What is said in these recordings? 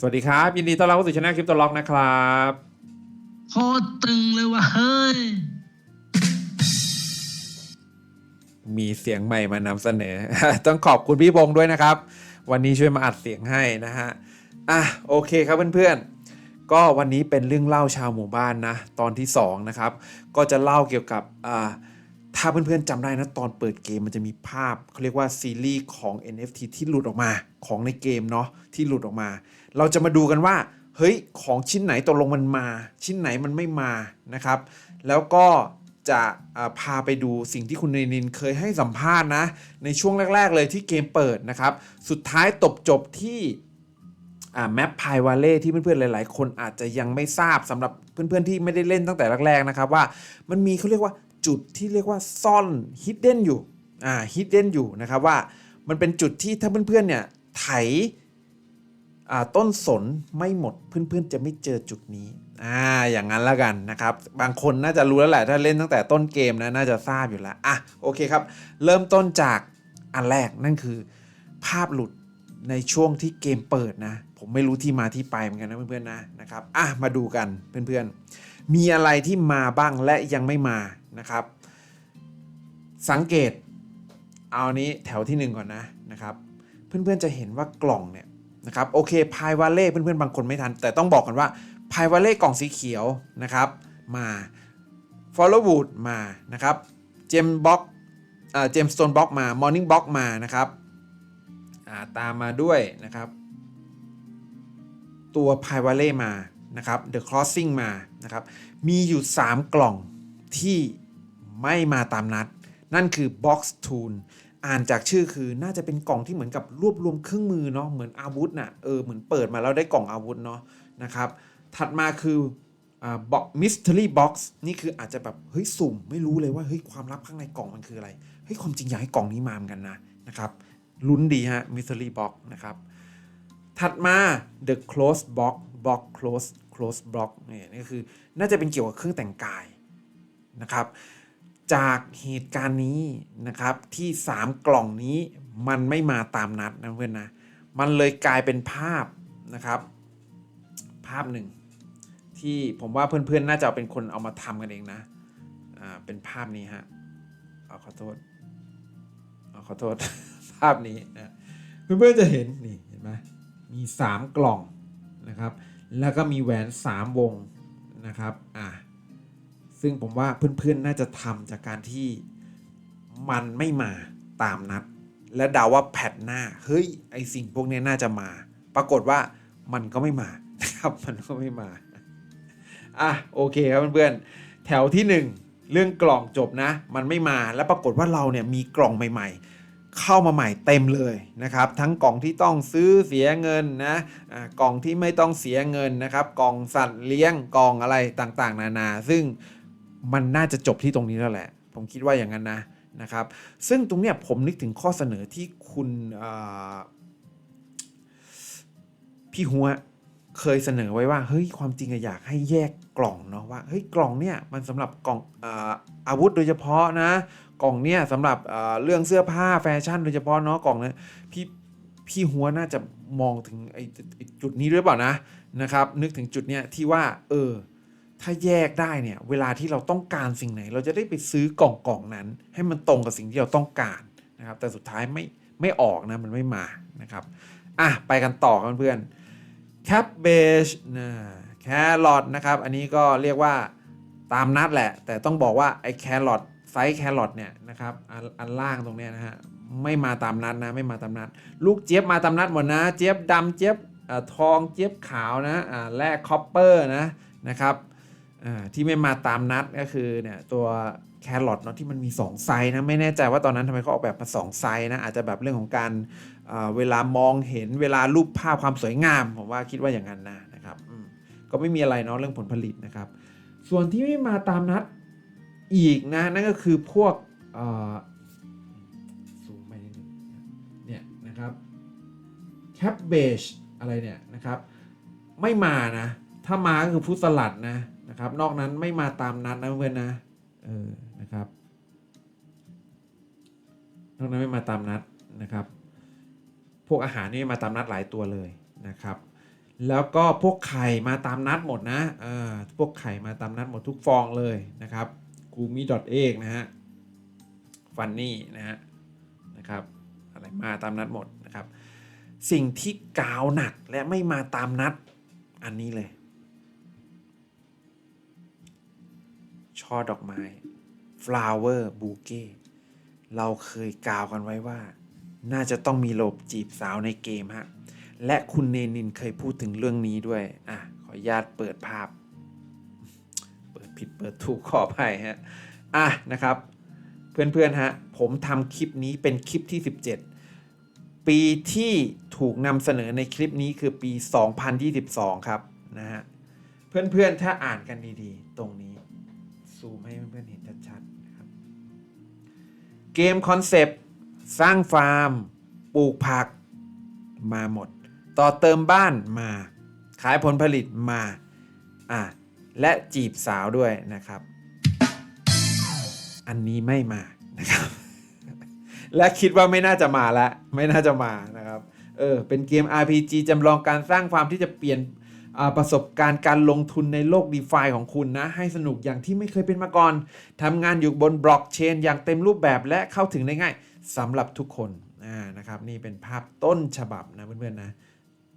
สวัสดีครับ ยินดีต้อนรับเข้าสู่ช anel คลิปตัวล็อกนะครับโคตรตึงเลยว่ะเฮ้ย มีเสียงใหม่มานำเสนอ ต้องขอบคุณพี่บงด้วยนะครับ วันนี้ช่วยมาอัดเสียงให้นะฮะอะโอเคครับเพื่อนๆ ก็วันนี้เป็นเรื่องเล่าชาวหมู่บ้านนะ ตอนที่2นะครับ ก็จะเล่าเกี่ยวกับอ่าถ้าเพื่อนๆจำได้นะตอนเปิดเกมมันจะมีภาพเขาเรียกว่าซีรีส์ของ NFT ที่หลุดออกมาของในเกมเนาะที่หลุดออกมา เราจะมาดูกันว่า เฮ้ย ของชิ้นไหนตกลงมันมา ชิ้นไหนมันไม่มานะครับ แล้วก็จะพาไปดูสิ่งที่คุณเนนินเคยให้สัมภาษณ์นะ ในช่วงแรก ๆ เลยที่เกมเปิดนะครับ สุดท้ายตบจบที่แมปพายวาเล่ที่เพื่อนๆ หลาย ๆ คนอาจจะยังไม่ทราบสำหรับเพื่อนๆ ที่ไม่ได้เล่นตั้งแต่แรก ๆ นะครับ ว่ามันมีเขาเรียกว่าจุดที่เรียกว่าซ่อนฮิดเด้นอยู่อ่าฮิดเด้นอยู่นะครับว่ามันเป็นจุดที่ถ้าเพื่อนๆ เนี่ยไถ ต้นสนไม่หมดเพื่อนๆจะไม่เจอจุดนี้อ่าอย่างนั้นละกันนะครับ บางคนน่าจะรู้แล้วแหละถ้าเล่นตั้งแต่ต้นเกมนะน่าจะทราบอยู่แล้วอะโอเคครับ เริ่มต้นจากอันแรกนั่นคือ ภาพหลุดในช่วงที่เกมเปิดนะ ผมไม่รู้ที่มาที่ไปเหมือนกันนะเพื่อนๆนะนะครับอะมาดูกันเพื่อนๆ มีอะไรที่มาบ้างและยังไม่มานะครับ สังเกตเอานี้แถวที่หนึ่งก่อนนะนะครับ เพื่อนๆจะเห็นว่ากล่องเนี่ย นะครับโอเคพายวาเล่เพื่อนๆบางคนไม่ทัน แต่ต้องบอกกันว่าพายวาเล่กล่องสีเขียวนะครับมาฟอลโลวูดมานะครับเจมบ็อกเจมสโตนบ็อกมามอร์นิ่งบ็อกมานะครับาตามมาด้วยนะครับ ตัวพายวาเล่มานะครับเดอะครอสซิ่งมานะครับมีอยู่ 3 กล่องที่ไม่มาตามนัด นั่นคือ Box Tool อ่านจากชื่อคือน่าจะเป็นกล่องที่เหมือนกับรวบรวมเครื่องมือเนาะเหมือนอาวุธน่ะเออเหมือนเปิดมาแล้วได้กล่องอาวุธเนาะนะครับถัดมาคืออ่าบ็อกมิสเท e รี่บ็อกซ์นี่คืออาจจะแบบเฮ้ยสุ่มไม่รู้เลยว่าเฮ้ยความลับข้างในกล่องมันคืออะไรเฮ้ยความจริงอยากให้กล่องนี้มาเหมือนกันนะนะครับลุ้นดีฮะมิสเท e รี่บ็อกซ์นะครับถัดมา the close box box close close block นี่นี่ก็คือน่าจะเป็นเกี่ยวกับเครื่องแต่งกายนะครับ จากเหตุการณ์นี้นะครับที่ 3 กล่องนี้มันไม่มาตามนัดนะเพื่อนนะมันเลยกลายเป็นภาพนะครับ ภาพหนึ่ง ที่ผมว่าเพื่อนๆน่าจะเเป็นคนเอามาทำกันเองนะอ่าเป็นภาพนี้ฮะเอาขอโทษเอาขอโทษภาพนี้นะเพื่อนๆจะเห็นนี่เห็นไหมมี 3 กล่องนะครับ แล้วก็มีแหวน 3 วงนะครับอ่า ซึ่งผมว่าเพื่อนๆน่าจะทำจากการที่มันไม่มาตามนัด และเดาว่าแพทหน้า เฮ้ย ไอสิ่งพวกนี้น่าจะมา ปรากฏว่ามันก็ไม่มานะครับมันก็ไม่มาอะโอเคครับเพื่อนๆแถวที่ 1 เรื่องกล่องจบนะ มันไม่มาแล้วปรากฏว่าเราเนี่ยมีกล่องใหม่ ๆเข้ามาใหม่เต็มเลยนะครับ ทั้งกล่องที่ต้องซื้อเสียเงินนะอ่ากล่องที่ไม่ต้องเสียเงินนะครับ กล่องสัตว์เลี้ยงกล่องอะไรต่างๆ นานา ซึ่ง มันน่าจะจบที่ตรงนี้แล้วแหละ ผมคิดว่าอย่างนั้นนะนะครับ ซึ่งตรงเนี้ยผมนึกถึงข้อเสนอที่คุณพี่หัวเคยเสนอไว้ว่าเฮ้ยความจริงอะอยากให้แยกกล่องเนาะว่าเฮ้ยกล่องเนี่ยมันสำหรับกล่องอาวุธโดยเฉพาะนะ กล่องเนี่ยสำหรับเรื่องเสื้อผ้าแฟชั่นโดยเฉพาะเนาะกล่องเนี่ยพี่พี่หัวน่าจะมองถึงไอ้จุดนี้ด้วยเปล่านะนะครับ นึกถึงจุดเนี้ยที่ว่าเออ ถ้าแยกได้เนี่ยเวลาที่เราต้องการสิ่งไหน เราจะได้ไปซื้อกล่องกล่องนั้น ให้มันตรงกับสิ่งที่เราต้องการนะครับ แต่สุดท้ายไม่ไม่ออกนะมันไม่มานะครับอะไปกันต่อครับเพื่อนแคปเบจนะแครอทนะครับ อันนี้ก็เรียกว่าตามนัดแหละ แต่ต้องบอกว่าไอ้แครอทไซส์แครอทเนี่ยนะครับอันอันล่างตรงเนี้ยนะฮะไม่มาตามนัดนะไม่มาตามนัด ลูกเจี๊ยบมาตามนัดหมดนะเจี๊ยบดำเจี๊ยบอทองเจี๊ยบขาวนะแร่คอปเปอร์นะนะครับ ที่ไม่มาตามนัดก็คือเนี่ยตัวแครอทเนาะที่มันมี 2 ไซส์นะไม่แน่ใจว่าตอนนั้นทำไมเขาออกแบบมา2ไซส์นะอาจจะแบบเรื่องของการเวลามองเห็นเวลารูปภาพความสวยงามผมว่าคิดว่าอย่างนั้นนะนะครับก็ไม่มีอะไรเนาะเรื่องผลผลิตนะครับ ส่วนที่ไม่มาตามนัดอีกนะนั่นก็คือพวกซูมไปนิดนึงเนี่ยนะครับแคปเบจอะไรเนี่ยนะครับไม่มานะถ้ามาก็คือพุทสลัดนะ นะครับ นอกนั้นไม่มาตามนัดนะเพื่อนนะเออนะครับ นอกนั้นไม่มาตามนัดนะครับ พวกอาหารนี่มาตามนัดหลายตัวเลยนะครับ แล้วก็พวกไข่มาตามนัดหมดนะเออพวกไข่มาตามนัดหมดทุกฟองเลยนะครับกูมีดอทเอกนะฮะฟันนี่นะฮะนะครับอะไรมาตามนัดหมดนะครับ สิ่งที่กาวหนักและไม่มาตามนัดอันนี้เลย ช่อดอกไม้ flower bouquet เราเคยกล่าวกันไว้ว่า น่าจะต้องมีโลบจีบสาวในเกมฮะ และคุณเนนินเคยพูดถึงเรื่องนี้ด้วย อะ ขออนุญาตเปิดภาพ เปิดผิดเปิดถูกขออภัยฮะ อะนะครับ เพื่อนๆฮะ ผมทำคลิปนี้เป็นคลิปที่ 17 ปีที่ถูกนำเสนอในคลิปนี้คือปี 2022 ครับนะฮะ เพื่อนๆถ้าอ่านกันดีๆ ตรงนี้ ซูมให้เพื่อนๆเห็นชัดๆนะครับเกมคอนเซปต์สร้างฟาร์ม ปลูกผักมาหมด ต่อเติมบ้านมา ขายผลผลิตมาอะและจีบสาวด้วยนะครับ อันนี้ไม่มานะครับ และคิดว่าไม่น่าจะมาล้วไม่น่าจะมานะครับเออเป็นเกม RPG จำลองการสร้างฟาร์มที่จะเปลี่ยน ประสบการณ์การลงทุนในโลก d e f าของคุณนะ ให้สนุกอย่างที่ไม่เคยเป็นมาก่อนทำงานอยู่บนบล็อกเชนอย่างเต็มรูปแบบและเข้าถึงได้ง่ายสำหรับทุกคนนะครับนี่เป็นภาพต้นฉบับนะเพื่อนๆนะ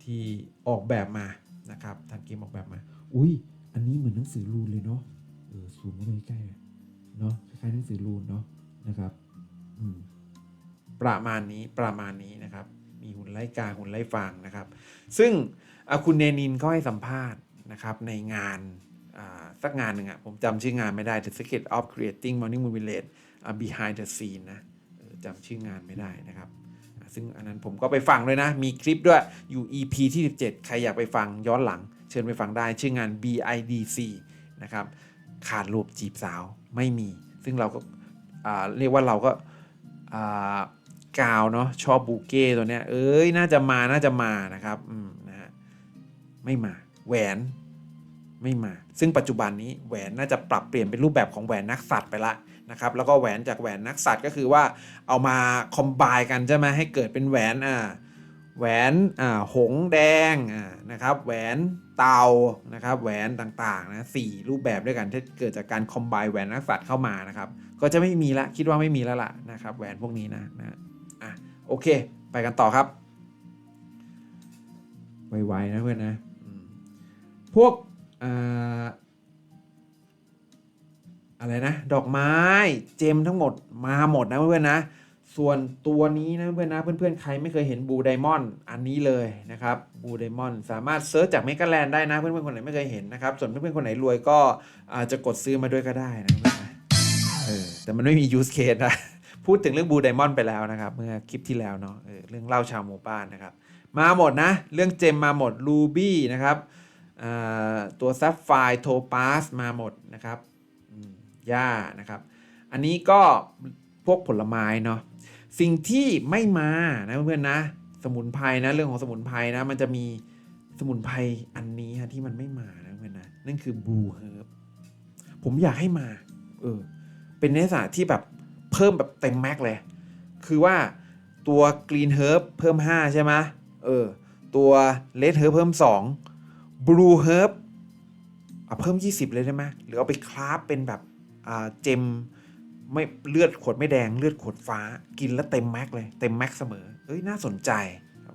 ที่ออกแบบมานะครับทางเกมออกแบบมา อุ้ยอันนี้เหมือนหนังสือรูนเลยเนาะเออซูมเข้าไปใกล้เนาะคล้ายๆหนังสือรูนเนาะนะครับประมาณนี้ประมาณนี้นะครับ มีหุ่นไล่กาหุ่นไล่ฟางนะครับ ซึ่งคุณเนนินเขาให้สัมภาษณ์นะครับในงานสักงานหนึ่งอะผมจำชื่องานไม่ได้ The Secret of Creating Morning Moon Village อะ Behind the Scene นะจำชื่องานไม่ได้นะครับ ซึ่งอันนั้นผมก็ไปฟังด้วยนะ มีคลิปด้วยอยู่ EP ที่ 17 ใครอยากไปฟังย้อนหลัง เชิญไปฟังได้ชื่องาน BIDC นะครับขาดรูปจีบสาวไม่มี ซึ่งเราก็เรียกว่าเราก็า กาวเนาะชอบบูเก้ตัวเนี้ยเอ้ยน่าจะมาน่าจะมานะครับอืมนะฮะไม่มาแหวนไม่มา ซึ่งปัจจุบันนี้แหวนน่าจะปรับเปลี่ยนเป็นรูปแบบของแหวนนักสัตว์ไปละนะครับ แล้วก็แหวนจากแหวนนักสัตว์ก็คือว่าเอามาคอมไบกันใช่ไหมให้เกิดเป็นแหวนอ่าแหวนอ่าหงแดงอ่านะครับ แหวนเตานะครับ แหวนต่างๆนะสี่รูปแบบด้วยกันที่เกิดจากการคอมไบแหวนนักสัตว์เข้ามานะครับ ก็จะไม่มีละคิดว่าไม่มีแล้วล่ะนะครับแหวนพวกนี้นะนะ โอเค ไปกันต่อครับ ไวๆนะเพื่อนนะอืมพวกอ่าอะไรนะ ดอกไม้เจมทั้งหมดมาหมดนะเพื่อนๆนะ ส่วนตัวนี้นะเพื่อนๆนะเพื่อนๆใครไม่เคยเห็นบูไดมอนด์อันนี้เลยนะครับบูไดมอนด์สามารถเซิร์ชจากเมกาแลนด์ได้นะเพื่อนๆคนไหนไม่เคยเห็นนะครับ ส่วนเพื่อนๆคนไหนรวยก็อาจจะกดซื้อมาด้วยก็ได้นะเพื่อนๆนะเออแต่มันไม่มียูสเคสนะ พูดถึงเรื่องบูไดมอนด์ไปแล้วนะครับ เมื่อคลิปที่แล้วเนาะเออเรื่องเล่าชาวหมู่บ้านนะครับ มาหมดนะ เรื่องเจมมาหมดรูบี้นะครับอ่าตัวซัฟไฟโทปาสมาหมดนะครับอืมหญ้านะครับ อันนี้ก็พวกผลไม้เนาะสิ่งที่ไม่มานะเพื่อนๆนะ สมุนไพรนะเรื่องของสมุนไพรนะมันจะมีสมุนไพรอันนี้ฮะที่มันไม่มานะเพื่อนนะนั่นคือบูเฮิร์บผมอยากให้มา เออ เป็นเนื้อสารที่แบบ พิ่มแบบเต็มแม็กเลย คือว่าตัวกรีนเฮิร์บเพิ่ม 5 ใช่ไหมเออ ตัวเลดเฮิร์บเพิ่ม 2บลูเฮิร์บอะเพิ่ม 20 เลยได้ไหมหรือเอาไปคราฟเป็นแบบอ่าเจมไม่เลือดขวดไม่แดงเลือดขวดฟ้ากินแล้วเต็มแม็กเลยเต็มแม็กเสมอ เอ้ยน่าสนใจ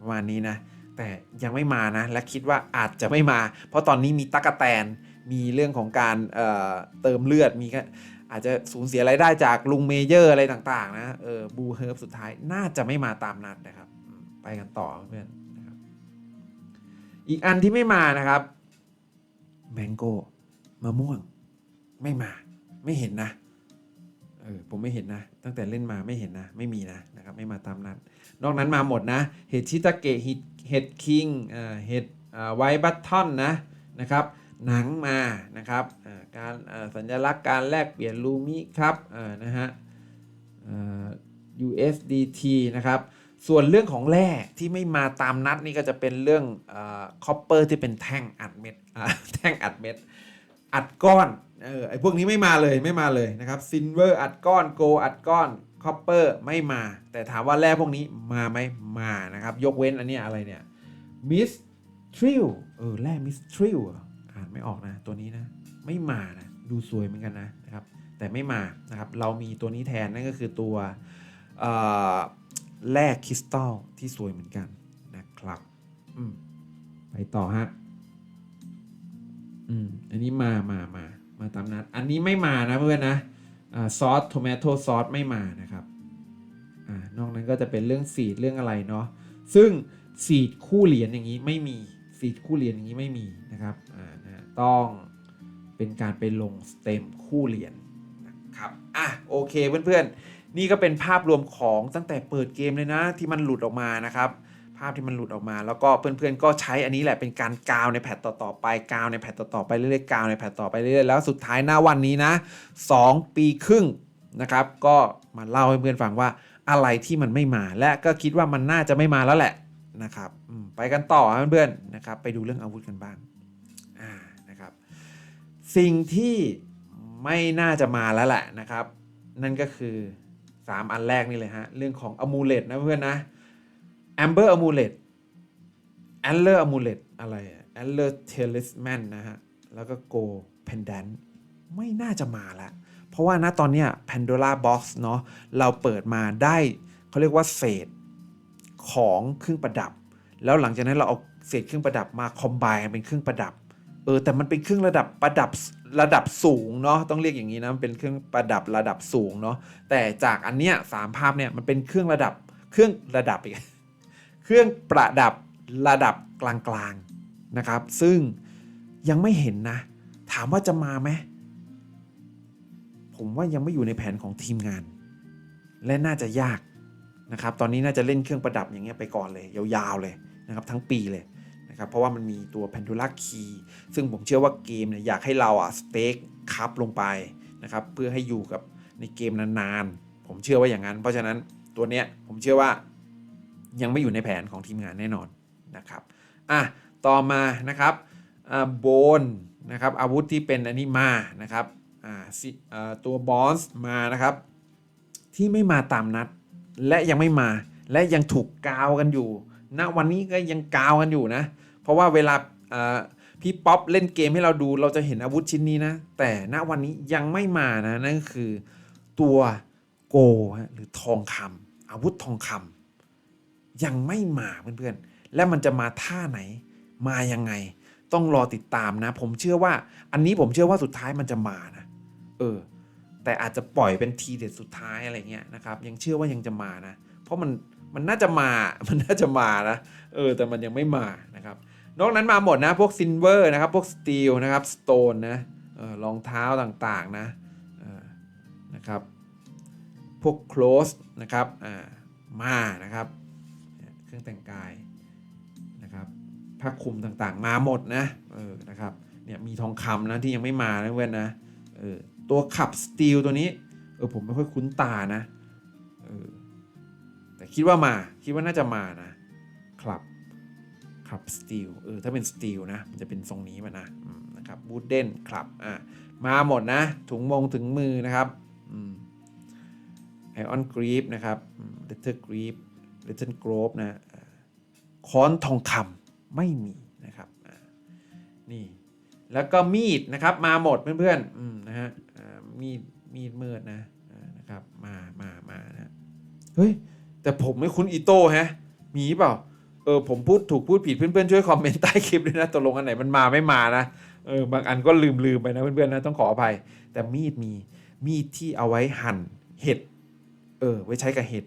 ประมาณนี้นะ แต่ยังไม่มานะ และคิดว่าอาจจะไม่มา เพราะตอนนี้มีตั๊กแตนมีเรื่องของการเเติมเลือดมีก็ อาจจะสูญเสียรายได้จากลุงเมเยอร์อะไรต่างๆ นะเออบูเฮิร์บสุดท้ายน่าจะไม่มาตามนัดนะครับ ไปกันต่อเพื่อนนะครับอีกอันที่ไม่มานะครับแมงโก้มะม่วงไม่มาไม่เห็นนะเออผมไม่เห็นนะ ตั้งแต่เล่นมาไม่เห็นนะ ไม่มีนะนะครับไม่มาตามนั้นอกนั้นมาหมดนะ เห็ดชิตาเกะเห็ดเห็ดคิงเห็ดไวบัตทอนนะนะครับ หนังมานะครับการสัญลักษณ์การแลกเปลี่ยนลูมิครับนะฮะ USDT นะครับ ส่วนเรื่องของแร่ที่ไม่มาตามนัดนี่ก็จะเป็นเรื่องคอปเปอร์ที่เป็นแท่งอัดเม็ดแท่งอัดเม็ด อัดก้อนเออไอพวกนี้ไม่มาเลยไม่มาเลยนะครับซินเวอร์อัดก้อนโกอัดก้อนคอปเปอร์ไม่มา แต่ถามว่าแร่พวกนี้มาไหมมานะครับ ยกเว้นอันนี้อะไรเนี่ยมิสทริลเออแร่มิสทริลานไม่ออกนะ ตัวนี้นะ ไม่มานะดูสวยเหมือนกันนะนะครับ แต่ไม่มานะครับ เรามีตัวนี้แทนนั่นก็คือตัวแร่คริสตัลที่สวยเหมือนกันนะครับไปต่อฮะอืมอันนี้มามามามาตามนัด อันนี้ไม่มานะเพื่อนนะซอสโทเมโตซอสไม่มานะครับอ่านอกนั้นก็จะเป็นเรื่องสีดเรื่องอะไรเนาะซึ่งสีดคู่เหรียญอย่างนี้ไม่มีสีดคู่เหรียญอย่างนี้ไม่มีนะครับอ่า ต้องเป็นการไปลงสเต็มคู่เหรียญนะครับอะโอเคเพื่อนๆ นี่ก็เป็นภาพรวมของตั้งแต่เปิดเกมเลยนะที่มันหลุดออกมานะครับ ภาพที่มันหลุดออกมา แล้วก็เพื่อนๆก็ใช้อันนี้แหละเป็นการกาวในแพทต่อๆไปกาวในแพทต่อๆไปเรื่อยๆกาวในแพทต่อไปเรื่อยๆแล้วสุดท้ายหน้าวันนี้นะ 2 ปีครึ่งนะครับก็มาเล่าให้เพื่อนฟังว่าอะไรที่มันไม่มาและก็คิดว่ามันน่าจะไม่มาแล้วแหละนะครับไปกันต่อเพื่อนๆนะครับไปดูเรื่องอาวุธกันบ้าง สิ่งที่ไม่น่าจะมาแล้วแหละนะครับ นั่นก็คือ 3 อันแรกนี่เลยฮะ เรื่องของ amulet นะเพื่อนนะ amber amulet antler amulet อะไรอะ antler talisman นะฮะ แล้วก็ go pendant ไม่น่าจะมาล้วเพราะว่าณตอนเนี้ย Pandora box เนาะเราเปิดมาได้เขาเรียกว่าเศษของเครื่องประดับ แล้วหลังจากนั้นเราเอาเศษเครื่องประดับมาคอมไบเป็นเครื่องประดับ เออแต่มันเป็นเครื่องระดับประดับระดับสูงเนาะต้องเรียกอย่างนี้นะเป็นเครื่องประดับระดับสูงเนาะแต่จากอันเนี้ยสามภาพเนี่ยมันเป็นเครื่องระดับเครื่องระดับอีกเครื่องประดับระดับกลางๆนะครับ ซึ่งยังไม่เห็นนะ ถามว่าจะมาไหมผมว่ายังไม่อยู่ในแผนของทีมงาน และน่าจะยากนะครับ ตอนนี้น่าจะเล่นเครื่องประดับอย่างเงี้ยไปก่อนเลย ยาวๆเลยนะครับ ทั้งปีเลย นะครับเพราะว่ามันมีตัว Pandora Key ซึ่งผมเชื่อว่าเกมเนี่ยอยากให้เราอะสเต็กคับลงไปนะครับเพื่อให้อยู่กับในเกมนานๆ ผมเชื่อว่าอย่างนั้น เพราะฉะนั้นตัวเนี้ยผมเชื่อว่ายังไม่อยู่ในแผนของทีมงานแน่นอนนะครับอะต่อมานะครับอ่าโบนนะครับอาวุธที่เป็นอันนี้มานะครับอ่าตัวบอสมานะครับ ที่ไม่มาตามนัด และยังไม่มาและยังถูกกาวกันอยู่ณวันนี้ก็ยังกาวกันอยู่นะ เพราะว่าเวลาพี่ป๊อปเล่นเกมให้เราดูเราจะเห็นอาวุธชิ้นนี้นะ แต่ณวันนี้ยังไม่มานะนั่นคือตัวโกหรือทองคำอาวุธทองคำยังไม่มาเพื่อนๆ และมันจะมาท่าไหนมายังไง ต้องรอติดตามนะ ผมเชื่อว่าอันนี้ผมเชื่อว่าสุดท้ายมันจะมานะเออแต่อาจจะปล่อยเป็นทีเด็ดสุดท้ายอะไรเงี้ยนะครับยังเชื่อว่ายังจะมานะ เพราะมันมันน่าจะมามันน่าจะมานะเออแต่มันยังไม่มานะครับ นอกนั้นมาหมดนะ พวกซินเวอร์นะครับ พวกสตีลนะครับสโตนนะเออรองเท้าต่างๆนะนะครับ พวกโคลสนะครับอ่ามานะครับ เครื่องแต่งกายนะครับผ้าคลุมต่างๆ มาหมดนะเออนะครับเนี่ยมีทองคำนะที่ยังไม่มานะเพื่อนนะเออตัวขับสตีลตัวนี้เออผมไม่ค่อยคุ้นตานะเออแต่คิดว่ามาคิดว่าน่าจะมานะครับ ครับสตีลเออถ้าเป็นสตีลนะมันจะเป็นทรงนี้มานะนะครับบูดเด้นครับอ่ามาหมดนะ ถุงมงถึงมือนะครับอืมไอออนกรีฟนะครับเลเตอร์กรีฟเลเตอร์กรอฟนะค้อนทองคำไม่มีนะครับนี่แล้วก็มีดนะครับมาหมดเพื่อนๆอืมนะฮะอ่ามีดมีดมืดนะนะครับมามามานะเฮ้ยแต่ผมไม่คุ้นอีโต้ฮะมีเปล่า เออผมพูดถูกพูดผิดเพื่อนๆช่วยคอมเมนต์ใต้คลิปด้วยนะตกลงอันไหนมันมาไม่มานะเออบางอันก็ลืมลืมไปนะเพื่อนๆนะต้องขออภัย แต่มีดมีมีดที่เอาไว้หั่นเห็ดเออไว้ใช้กับเห็ด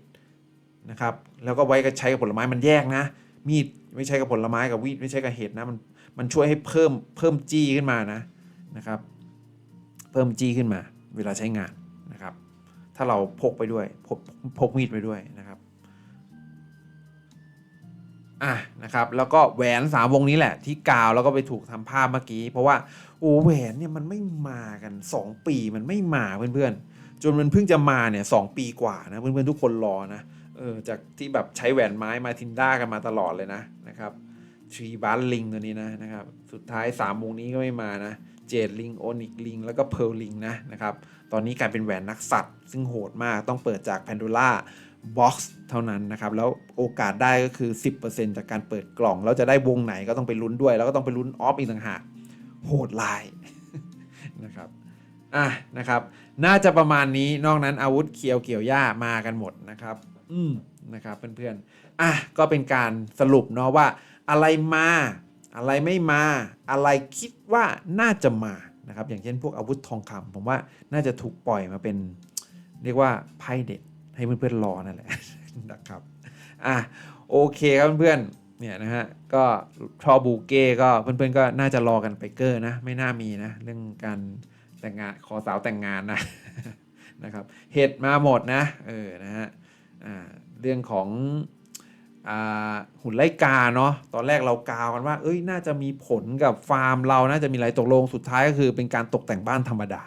นะครับ แล้วก็ไว้กับใช้กับผลไม้มันแยกนะ มีดไม่ใช้กับผลไม้กับวีดไม่ใช้กับเห็ดนะมันมันช่วยให้เพิ่มเพิ่มจี้ขึ้นมานะนะครับ เพิ่มจี้ขึ้นมา เวลาใช้งานนะครับ ถ้าเราพกไปด้วยพกพกมีดไปด้วยนะครับ อะนะครับแล้วก็แหวนสามวงนี้แหละ ที่กาวแล้วก็ไปถูกทำภาพเมื่อกี้ เพราะว่าโอ้แหวนเนี่ยมันไม่มากัน 2 ปีมันไม่มาเพื่อนๆจนมันเพิ่งจะมาเนี่ยสปีกว่านะเพื่อนๆทุกคนรอนะเออจากที่แบบใช้แหวนไม้มาทินด้ากันมาตลอดเลยนะนะครับทรีบัสลิงตัวนี้นะนะครับสุดท้าย3วงนี้ก็ไม่มานะเจดลิงโอนิกลิงแล้วก็เพ r ร์ลิงนะนะครับตอนนี้กลายเป็นแหวนนักสัตว์ ซึ่งโหดมากต้องเปิดจากแพนโดล่า บ็อกซ์เท่านั้นนะครับ แล้วโอกาสได้ก็คือ 10%จากการเปิดกล่อง แล้วจะได้วงไหนก็ต้องไปลุ้นด้วย แล้วก็ต้องไปลุ้นออฟอีกต่างหากโหดลายนะครับอะนะครับ น่าจะประมาณนี้นอกนั้นอาวุธเคียวเกี่ยวหญ้ามากันหมดนะครับ อืมนะครับเพื่อนๆอะก็เป็นการสรุปเนาะว่า อะไรมาอะไรไม่มา อะไรคิดว่าน่าจะมานะครับ อย่างเช่นพวกอาวุธทองคำผมว่าน่าจะถูกปล่อยมาเป็น เรียกว่าไพ่เด็ด ให้เพื่อนๆรอนั่นแหละนะครับอะโอเคครับเพื่อนๆเนี่ยนะฮะก็ทอบูเก้ก็เพื่อนๆก็น่าจะรอกันไปเกอร์นะไม่น่ามีนะเรื่องการแต่งงานขอสาวแต่งงานนะนะครับเห็ดมาหมดนะเออนะฮะอ่าเรื่องของอ่าหุ่นไล่กาเนาะตอนแรกเรากาวกันว่า เอ้ยน่าจะมีผลกับฟาร์มเราน่าจะมีอะไรตกลงสุดท้ายก็คือเป็นการตกแต่งบ้านธรรมดา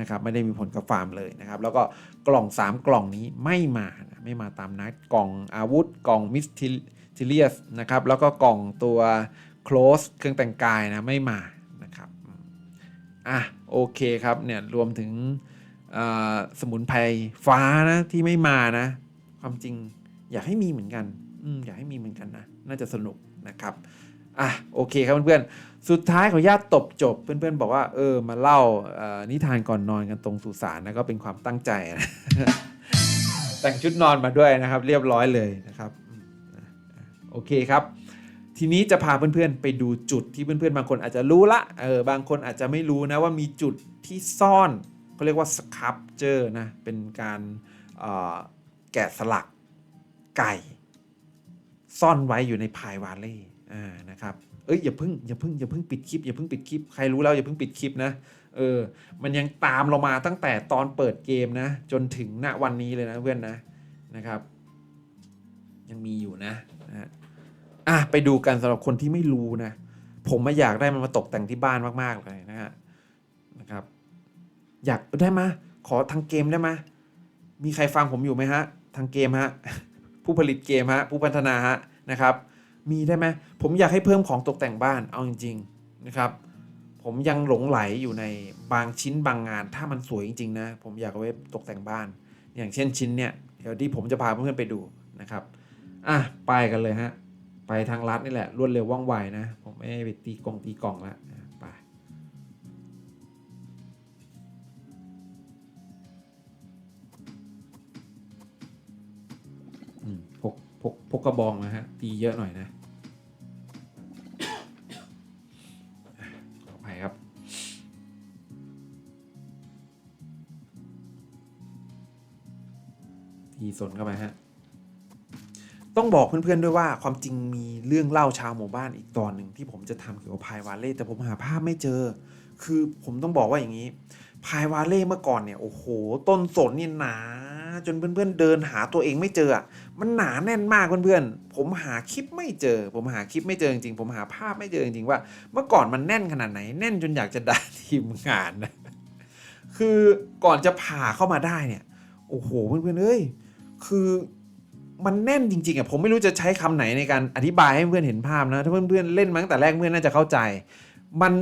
นะครับไม่ได้มีผลกับฟาร์มเลยนะครับ แล้วก็กล่อง 3 กล่องนี้ไม่มานะไม่มาตามนัดกล่องอาวุธ กล่องมิสทิเลียสนะครับแล้วก็กล่องตัวโคลสเครื่องแต่งกายนะไม่มานะครับอะโอเคครับเนี่ยรวมถึงสมุนไพรฟ้านะที่ไม่มานะ ความจริงอยากให้มีเหมือนกันออยากให้มีเหมือนกันนะ น่าจะสนุกนะครับ อะโอเคครับเพื่อนๆสุดท้ายขออนุญาตตบจบ เพื่อนๆบอกว่าเออมาเล่านิทานก่อนนอนกันตรงสุสานนะก็เป็นความตั้งใจนะแต่งชุดนอนมาด้วยนะครับ เรียบร้อยเลยนะครับโอเคครับ ทีนี้จะพาเพื่อนๆไปดูจุดที่เพื่อนๆ บางคนอาจจะรู้ละเออบางคนอาจจะไม่รู้นะว่ามีจุดที่ซ่อนเขาเรียกว่าสครับเจอร์นะเป็นการออแกะสลักไก่ ซ่อนไว้อยู่ในพายวาเล่ อ่านะครับเอ้ยอย่าเพิ่งอย่าเพิ่งอย่าเพิ่งปิดคลิปอย่าเพิ่งปิดคลิปใครรู้แล้วอย่าเพิ่งปิดคลิปนะเออมันยังตามเรามาตั้งแต่ตอนเปิดเกมนะ จนถึงณวันนี้เลยนะเพื่อนนะนะครับ ยังมีอยู่นะนะอะไปดูกันสำหรับคนที่ไม่รู้นะ ผมมาอยากได้มันมาตกแต่งที่บ้านมาก ๆ เลยนะฮะนะครับ อยากได้มาขอทางเกมได้ไหมมีใครฟังผมอยู่ไหมฮะ ทางเกมฮะ ผู้ผลิตเกมฮะ ผู้พัฒนาฮะนะครับ มีได้ไหมผมอยากให้เพิ่มของตกแต่งบ้านเอาจริงๆนะครับ ผมยังหลงไหลอยู่ในบางชิ้นบางงาน ถ้ามันสวยจริงๆนะผมอยากเอาไว้ตกแต่งบ้าน อย่างเช่นชิ้นเนี่ยเดี๋ยวที่ผมจะพาเพื่อนๆไปดูนะครับอะไปกันเลยฮะไปทางลัดนี่แหละรวดเร็วว่องไวนะ ผมไม่ไปตีกล่องตีกล่องละไปพกพกพกกระบองมาฮะตีเยอะหน่อยนะ ตีสนเข้าไปฮะ ต้องบอกเพื่อนๆด้วยว่าความจริงมีเรื่องเล่าชาวหมู่บ้านอีกตอนหนึ่งที่ผมจะทำเกี่ยวกับพายวาเล่แต่ผมหาภาพไม่เจอ คือผมต้องบอกว่าอย่างนี้พายวาเล่เมื่อก่อนเนี่ยโอ้โห ต้นสนนี่หนา จนเพื่อนๆเดินหาตัวเองไม่เจออะมันหนาแน่นมากเพื่อนๆผมหาคลิปไม่เจอ ผมหาคลิปไม่เจอจริงๆผมหาภาพไม่เจอจริงๆว่า เมื่อก่อนมันแน่นขนาดไหนแน่นจนอยากจะด่าทีมงานนะคือก่อนจะผ่าเข้ามาได้เนี่ย โอ้โหเพื่อนๆเอ้ย คือมันแน่นจริงๆอะผมไม่รู้จะใช้คำไหนในการอธิบายให้เพื่อนเห็นภาพนะ ถ้าเพื่อนๆเล่นมาตั้งแต่แรกเพื่อนน่าจะเข้าใจ มัน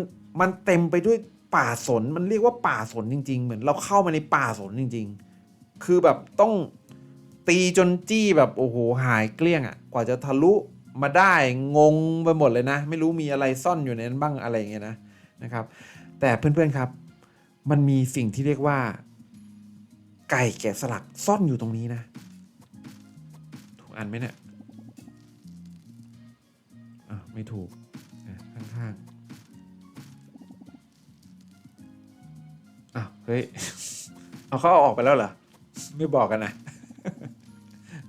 มันเต็มไปด้วยป่าสนมันเรียกว่าป่าสนจริง ๆ เหมือนเราเข้ามาในป่าสนจริง ๆ คือแบบต้องตีจนจี้แบบโอ้โหหายเกลี้ยงอะกว่าจะทะลุมาได้งงไปหมดเลยนะ ไม่รู้มีอะไรซ่อนอยู่ในนั้นบ้างอะไรอย่างเงี้ยนะนะครับ แต่เพื่อนๆครับ มันมีสิ่งที่เรียกว่า ไก่แกะสลักซ่อนอยู่ตรงนี้นะ ถูกอันไหมเนี่ยอะไม่ถูกข้างๆอ้าวเฮ้ย เอาเขาเอาออกไปแล้วเหรอ ไม่บอกกันนะ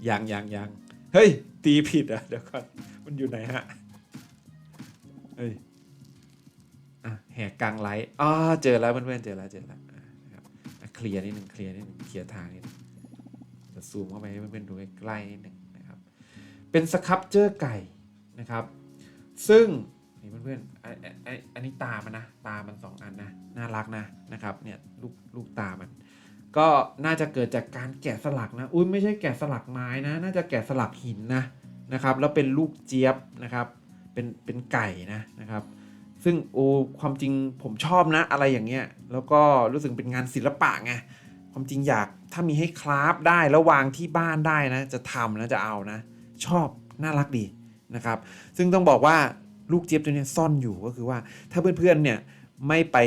ยังยังยังเฮ้ย ตีผิดอะเดี๋ยวก่อน มันอยู่ไหนฮะ เฮ้ย อะแหกกลางไลท์อ๋อเจอแล้วเพื่อนๆเจอแล้วเจอแล้ว เคลียร์นิดหนึ่งเคลียร์นิดหนึ่งเคลียร์ทางนิดหนึ่งจะซูมเข้าไปให้เพื่อนๆดูใกล้ๆนิดหนึ่งนะครับ เป็นสครับเจอไก่นะครับ ซึ่งนี่เพื่อนๆอ้ไอ้ไอ้อันนี้ตามันนะตามันสองอันนะน่ารักนะนะครับเนี่ยลูกลูกตามัน ก็น่าจะเกิดจากการแกะสลักนะอุ้ยไม่ใช่แกะสลักไม้นะ น่าจะแกะสลักหินนะนะครับ แล้วเป็นลูกเจี๊ยบนะครับ เป็นเป็นไก่นะนะครับ ซึ่งโอ้ความจริงผมชอบนะอะไรอย่างเงี้ยแล้วก็รู้สึกเป็นงานศิลปะไงความจริงอยากถ้ามีให้คราฟได้แล้ววางที่บ้านได้นะ จะทำนะจะเอานะ ชอบน่ารักดีนะครับ ซึ่งต้องบอกว่าลูกเจี๊ยบตัวนี้ซ่อนอยู่ก็คือว่าถ้าเพื่อนๆเนี่ยไม่ไป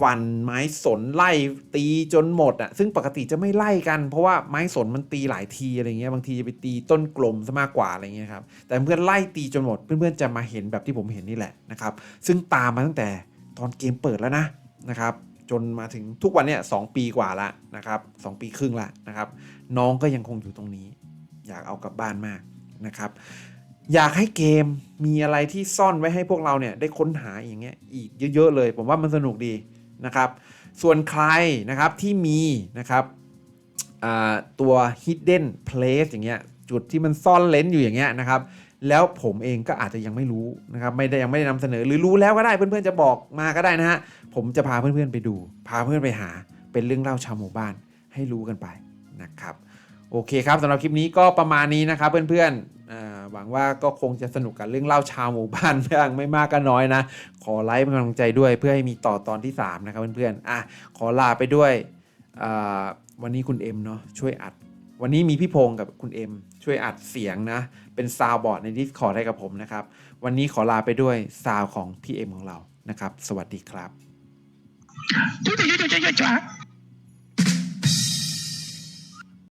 ฟันไม้สนไล่ตีจนหมดอะซึ่งปกติจะไม่ไล่กันเพราะว่าไม้สนมันตีหลายทีอะไรเงี้ยบางทีจะไปตีต้นกลมซะมากกว่าอะไรเงี้ยครับแต่เพื่อนไล่ตีจนหมด เพื่อนๆจะมาเห็นแบบที่ผมเห็นนี่แหละนะครับซึ่งตามมาตั้งแต่ตอนเกมเปิดแล้วนะนะครับจนมาถึงทุกวันเนี่ยสองปีกว่าละนะครับสองปีครึ่งละนะครับน้องก็ยังคงอยู่ตรงนี้ อยากเอากลับบ้านมากนะครับอยากให้เกมมีอะไรที่ซ่อนไว้ให้พวกเราเนี่ยได้ค้นหาอย่างเงี้ยอีกเยอะ ๆ เลย ผมว่ามันสนุกดี นะครับ ส่วนใครนะครับที่มีนะครับตัว hidden place อย่างเงี้ยจุดที่มันซ่อนเลนอยู่อย่างเงี้ยนะครับ แล้วผมเองก็อาจจะยังไม่รู้นะครับไม่ได้ยังไม่ได้นำเสนอหรือรู้แล้วก็ได้เพื่อนๆจะบอกมาก็ได้นะฮะผมจะพาเพื่อนๆไปดู พาเพื่อนไปหาเป็นเรื่องเล่าชาวหมู่บ้านให้รู้กันไปนะครับ โอเคครับสำหรับคลิปนี้ก็ประมาณนี้นะครับเพื่อนๆ หวังว่าก็คงจะสนุกกับเรื่องเล่าชาวหมู่บ้านบ้างไม่มากก็น้อยนะ ขอไลค์เป็นกำลังใจด้วยเพื่อให้มีต่อตอนที่ 3 นะครับเพื่อนๆอะขอลาไปด้วยวันนี้คุณเอ็มเนาะช่วยอัด วันนี้มีพี่พงศ์กับคุณเอ็มช่วยอัดเสียงนะ เป็นซาวบอร์ดใน Discord ให้กับผมนะครับ วันนี้ขอลาไปด้วยซาวของพี่เอ็มของเรานะครับ สวัสดีครับ